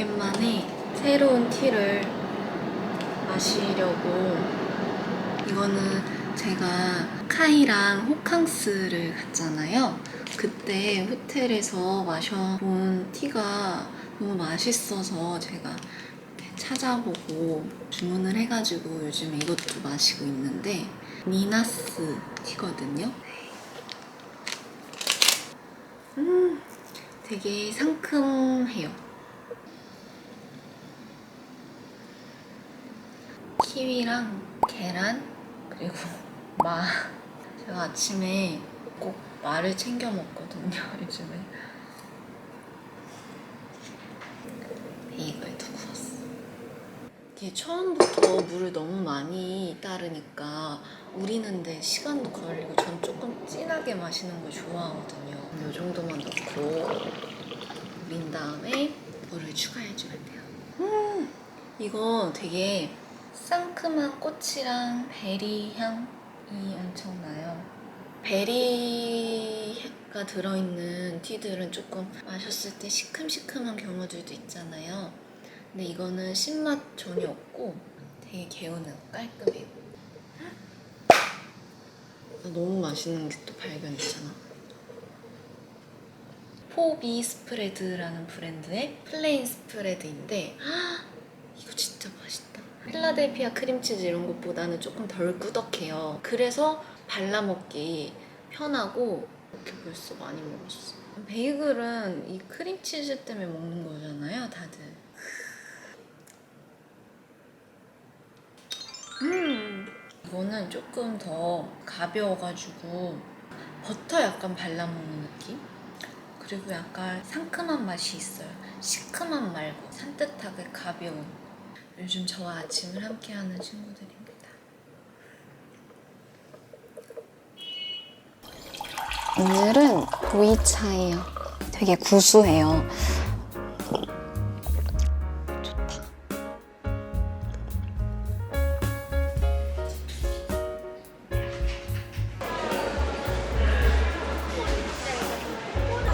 오랜만에 새로운 티를 마시려고 이거는 제가 카이랑 호캉스를 갔잖아요. 그때 호텔에서 마셔본 티가 너무 맛있어서 제가 찾아보고 주문을 해가지고 요즘 이것도 마시고 있는데 니나스 티거든요. 음, 되게 상큼해요. 키위랑 계란 그리고 마. 제가 아침에 꼭 마를 챙겨 먹거든요. 요즘에 베이글 두고 왔어. 이게 처음부터 물을 너무 많이 따르니까 우리는데 시간도 걸리고 전 조금 진하게 마시는 걸 좋아하거든요. 이 정도만 넣고 우린 다음에 물을 추가해주면 돼요. 음, 이거 되게 상큼한 꽃이랑 베리 향이 엄청 나요. 베리가 들어있는 티들은 조금 마셨을 때 시큼시큼한 경우들도 있잖아요. 근데 이거는 신맛 전혀 없고 되게 개운해요. 깔끔해요. 너무 맛있는 게 또 발견했잖아. 포비 스프레드라는 브랜드의 플레인 스프레드인데 이거 진짜 맛있다. 필라델피아 크림치즈 이런 것보다는 조금 덜 꾸덕해요. 그래서 발라 먹기 편하고 이렇게 벌써 많이 먹었어. 베이글은 이 크림치즈 때문에 먹는 거잖아요, 다들. 음. 이거는 조금 더 가벼워가지고 버터 약간 발라 먹는 느낌? 그리고 약간 상큼한 맛이 있어요. 시큼한 말고 산뜻하게 가벼운. 요즘 저와 아침을 함께하는 친구들입니다. 오늘은 보이차예요. 되게 구수해요. 좋다.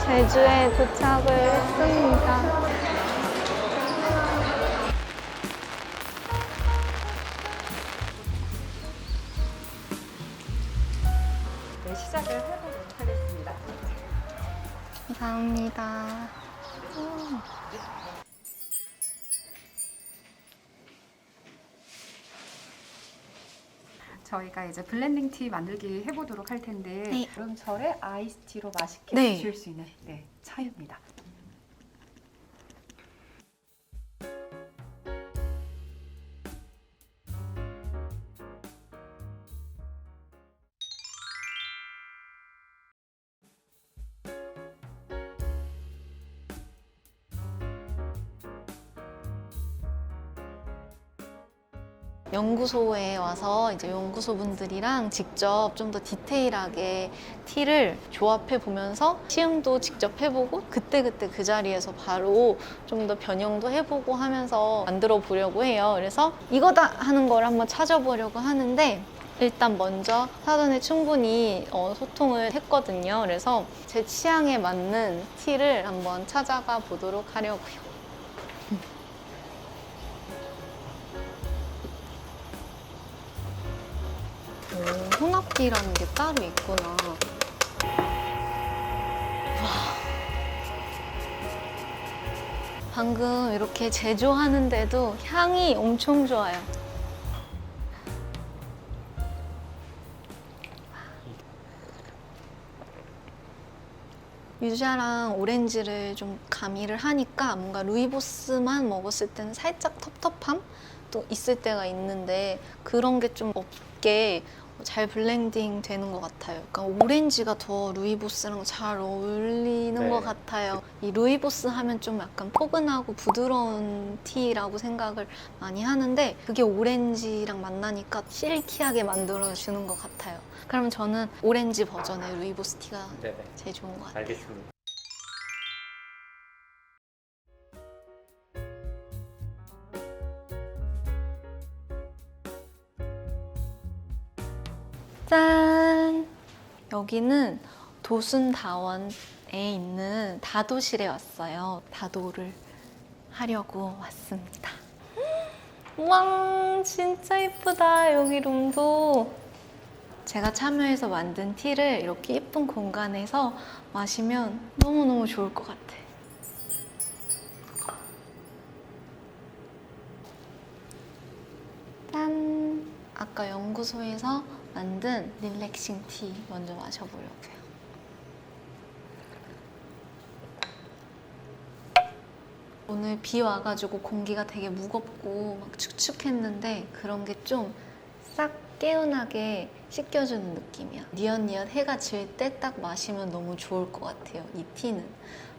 제주에 도착을 했습니다. 감사합니다. 저희가 이제 블렌딩 티 만들기 해보도록 할 텐데 네. 여름철에 아이스티로 맛있게 네. 드실 수 있는 네, 차입니다. 연구소에 와서 이제 연구소 분들이랑 직접 좀 더 디테일하게 티를 조합해 보면서 시음도 직접 해보고 그때그때 그 자리에서 바로 좀 더 변형도 해보고 하면서 만들어 보려고 해요. 그래서 이거다 하는 걸 한번 찾아보려고 하는데 일단 먼저 사전에 충분히 어, 소통을 했거든요. 그래서 제 취향에 맞는 티를 한번 찾아가 보도록 하려고요. 오, 혼합기라는 게 따로 있구나. 와. 방금 이렇게 제조하는데도 향이 엄청 좋아요. 유자랑 오렌지를 좀 가미를 하니까 뭔가 루이보스만 먹었을 때는 살짝 텁텁함? 또 있을 때가 있는데 그런 게 좀 없게 잘 블렌딩 되는 것 같아요. 그러니까 오렌지가 더 루이보스랑 잘 어울리는 네. 것 같아요. 이 루이보스 하면 좀 약간 포근하고 부드러운 티라고 생각을 많이 하는데 그게 오렌지랑 만나니까 실키하게 만들어주는 것 같아요. 그러면 저는 오렌지 버전의 루이보스 티가 네네. 제일 좋은 것 같아요. 알겠습니다. 짠! 여기는 도순다원에 있는 다도실에 왔어요. 다도를 하려고 왔습니다. 와, 진짜 예쁘다. 여기 룸도. 제가 참여해서 만든 티를 이렇게 예쁜 공간에서 마시면 너무너무 좋을 것 같아. 짠! 아까 연구소에서 만든 릴렉싱 티 먼저 마셔보려고요. 오늘 비 와가지고 공기가 되게 무겁고 막 축축했는데 그런 게 좀싹 개운하게 씻겨주는 느낌이야. 니엇니엇 해가 질 때 딱 마시면 너무 좋을 것 같아요. 이 티는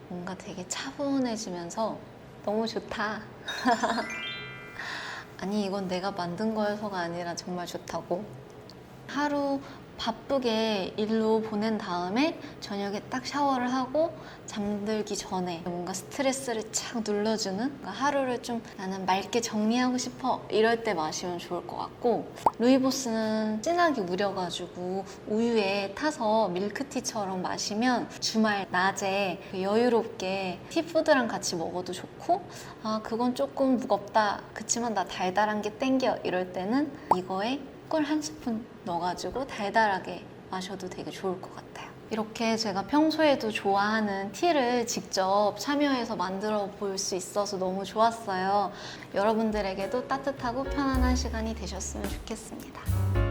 뭔가 되게 차분해지면서 너무 좋다. 아니 이건 내가 만든 거여서가 아니라 정말 좋다고. 하루 바쁘게 일로 보낸 다음에 저녁에 딱 샤워를 하고 잠들기 전에 뭔가 스트레스를 착 눌러주는 그러니까 하루를 좀 나는 맑게 정리하고 싶어 이럴 때 마시면 좋을 것 같고 루이보스는 진하게 우려가지고 우유에 타서 밀크티처럼 마시면 주말 낮에 여유롭게 티푸드랑 같이 먹어도 좋고 아 그건 조금 무겁다 그치만 나 달달한 게 땡겨 이럴 때는 이거에 꿀 한 스푼 넣어가지고 달달하게 마셔도 되게 좋을 것 같아요. 이렇게 제가 평소에도 좋아하는 티를 직접 참여해서 만들어 볼 수 있어서 너무 좋았어요. 여러분들에게도 따뜻하고 편안한 시간이 되셨으면 좋겠습니다.